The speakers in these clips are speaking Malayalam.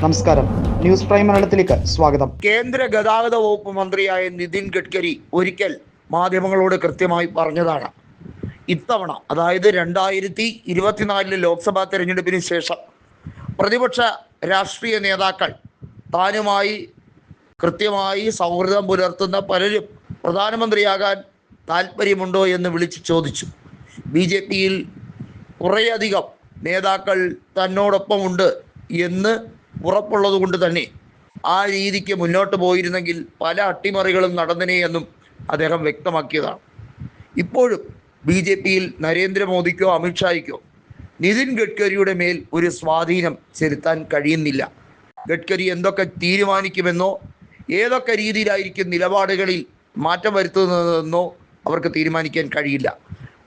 നമസ്കാരം. ന്യൂസ് പ്രൈം മലയാളത്തിലേക്ക് സ്വാഗതം. കേന്ദ്ര ഗതാഗത വകുപ്പ് മന്ത്രിയായ നിതിൻ ഗഡ്കരി ഒരിക്കൽ മാധ്യമങ്ങളോട് കൃത്യമായി പറഞ്ഞതാണ്. ഇത്തവണ അതായത് രണ്ടായിരത്തി ഇരുപത്തിനാലിലെ ലോക്സഭാ തെരഞ്ഞെടുപ്പിന് ശേഷം പ്രതിപക്ഷ രാഷ്ട്രീയ നേതാക്കൾ താനുമായി കൃത്യമായി സൗഹൃദം പുലർത്തുന്ന പലരും പ്രധാനമന്ത്രിയാകാൻ താല്പര്യമുണ്ടോ എന്ന് വിളിച്ച് ചോദിച്ചു. ബി ജെ പിയിൽ കുറേയധികം നേതാക്കൾ തന്നോടൊപ്പമുണ്ട് എന്ന് ഉറപ്പുള്ളത് കൊണ്ട് തന്നെ ആ രീതിക്ക് മുന്നോട്ട് പോയിരുന്നെങ്കിൽ പല അട്ടിമറികളും നടന്നനെ എന്നും അദ്ദേഹം വ്യക്തമാക്കിയതാണ്. ഇപ്പോഴും ബി ജെ പിയിൽ നരേന്ദ്രമോദിക്കോ അമിത്ഷായ്ക്കോ നിതിൻ ഗഡ്കരിയുടെ മേൽ ഒരു സ്വാധീനം ചെലുത്താൻ കഴിയുന്നില്ല. ഗഡ്കരി എന്തൊക്കെ തീരുമാനിക്കുമെന്നോ ഏതൊക്കെ രീതിയിലായിരിക്കും നിലപാടുകളിൽ മാറ്റം വരുത്തുന്നതെന്നോ അവർക്ക് തീരുമാനിക്കാൻ കഴിയില്ല.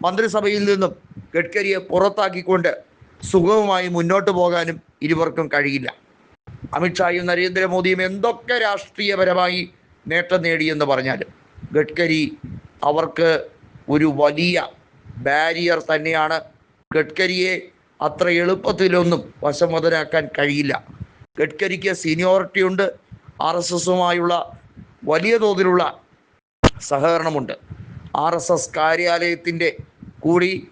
മന്ത്രിസഭയിൽ നിന്നും ഗഡ്കരിയെ പുറത്താക്കിക്കൊണ്ട് സുഗമമായി മുന്നോട്ട് പോകാനും ഇരുവർക്കും കഴിയില്ല. അമിത്ഷായും നരേന്ദ്രമോദിയും എന്തൊക്കെ രാഷ്ട്രീയപരമായി നേട്ടം നേടിയെന്ന് പറഞ്ഞാൽ ഗഡ്കരി അവർക്ക് ഒരു വലിയ ബാരിയർ തന്നെയാണ്. ഗഡ്കരിയെ അത്ര എളുപ്പത്തിലൊന്നും വശംവദനാക്കാൻ കഴിയില്ല. ഗഡ്കരിക്ക് സീനിയോറിറ്റി ഉണ്ട് ആർ എസ് എസുമായുള്ള വലിയ തോതിലുള്ള സഹകരണമുണ്ട്. ആർ എസ് എസ് കാര്യാലയത്തിന്റെ കൂടി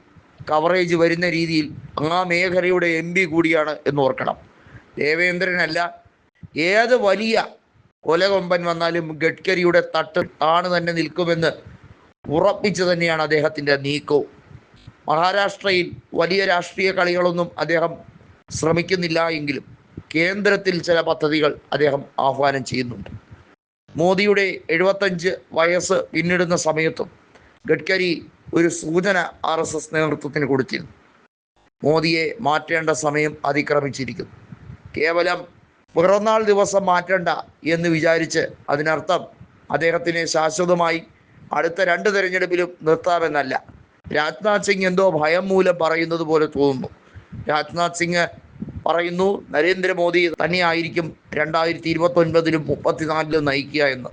കവറേജ് വരുന്ന രീതിയിൽ ആ മേഖലയുടെ എം പി കൂടിയാണ് എന്ന് ഓർക്കണം. ദേവേന്ദ്രനല്ല. ഏത് വലിയ കൊലകൊമ്പൻ വന്നാലും ഗഡ്കരിയുടെ തട്ട് താണ് തന്നെ നിൽക്കുമെന്ന് ഉറപ്പിച്ചു തന്നെയാണ് അദ്ദേഹത്തിന്റെ നീക്കവും. മഹാരാഷ്ട്രയിൽ വലിയ രാഷ്ട്രീയ കളികളൊന്നും അദ്ദേഹം ശ്രമിക്കുന്നില്ല എങ്കിലും കേന്ദ്രത്തിൽ ചില പദ്ധതികൾ അദ്ദേഹം ആഹ്വാനം ചെയ്യുന്നുണ്ട്. മോദിയുടെ എഴുപത്തഞ്ച് വയസ്സ് പിന്നിടുന്ന സമയത്തും ഗഡ്കരി ഒരു സൂചന ആർ എസ് എസ് നേതൃത്വത്തിന് കൊടുത്തിരുന്നു. മോദിയെ മാറ്റേണ്ട സമയം അതിക്രമിച്ചിരിക്കുന്നു. കേവലം പിറന്നാൾ ദിവസം മാറ്റണ്ട എന്ന് വിചാരിച്ച് അതിനർത്ഥം അദ്ദേഹത്തിനെ ശാശ്വതമായി അടുത്ത രണ്ട് തെരഞ്ഞെടുപ്പിലും നിർത്താമെന്നല്ല. രാജ്നാഥ് സിംഗ് എന്തോ ഭയം മൂലം പറയുന്നത് പോലെ തോന്നുന്നു. രാജ്നാഥ് സിംഗ് പറയുന്നു നരേന്ദ്രമോദി തന്നെയായിരിക്കും രണ്ടായിരത്തി ഇരുപത്തൊൻപതിലും മുപ്പത്തിനാലിലും നയിക്കുക എന്ന്.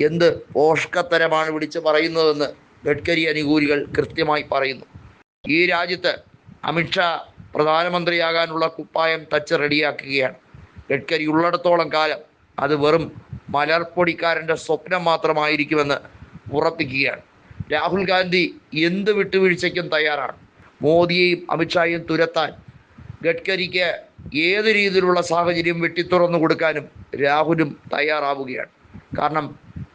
എന്ത് ഓഷ്കത്തരമാണ് വിളിച്ച് പറയുന്നതെന്ന് ഗഡ്കരി അനുകൂലികൾ കൃത്യമായി പറയുന്നു. ഈ രാജ്യത്ത് അമിത്ഷാ പ്രധാനമന്ത്രിയാകാനുള്ള കുപ്പായം തച്ച് റെഡിയാക്കുകയാണ്. ഗഡ്കരി ഉള്ളിടത്തോളം കാലം അത് വെറും മലർപ്പൊടിക്കാരന്റെ സ്വപ്നം മാത്രമായിരിക്കുമെന്ന് ഉറപ്പിക്കുകയാണ്. രാഹുൽ ഗാന്ധി എന്ത് വിട്ടുവീഴ്ചയ്ക്കും തയ്യാറാണ്. മോദിയെയും അമിത്ഷായെയും തുരത്താൻ ഗഡ്കരിക്ക് ഏത് രീതിയിലുള്ള സാഹചര്യം വെട്ടിത്തുറന്നു കൊടുക്കാനും രാഹുലും തയ്യാറാവുകയാണ്. കാരണം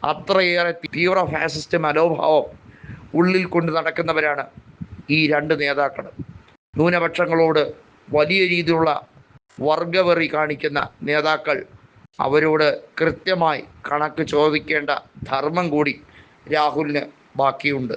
അത്രയേറെ തീവ്ര ഫാസിസ്റ്റ് മനോഭാവം ഉള്ളിൽ കൊണ്ട് നടക്കുന്നവരാണ് ഈ രണ്ട് നേതാക്കൾ ന്യൂനപക്ഷങ്ങളോട് വലിയ രീതിയിലുള്ള വർഗവെറി കാണിക്കുന്ന നേതാക്കൾ അവരോട് കൃത്യമായി കണക്ക് ചോദിക്കേണ്ട ധർമ്മം കൂടി രാഹുലിന് ബാക്കിയുണ്ട്.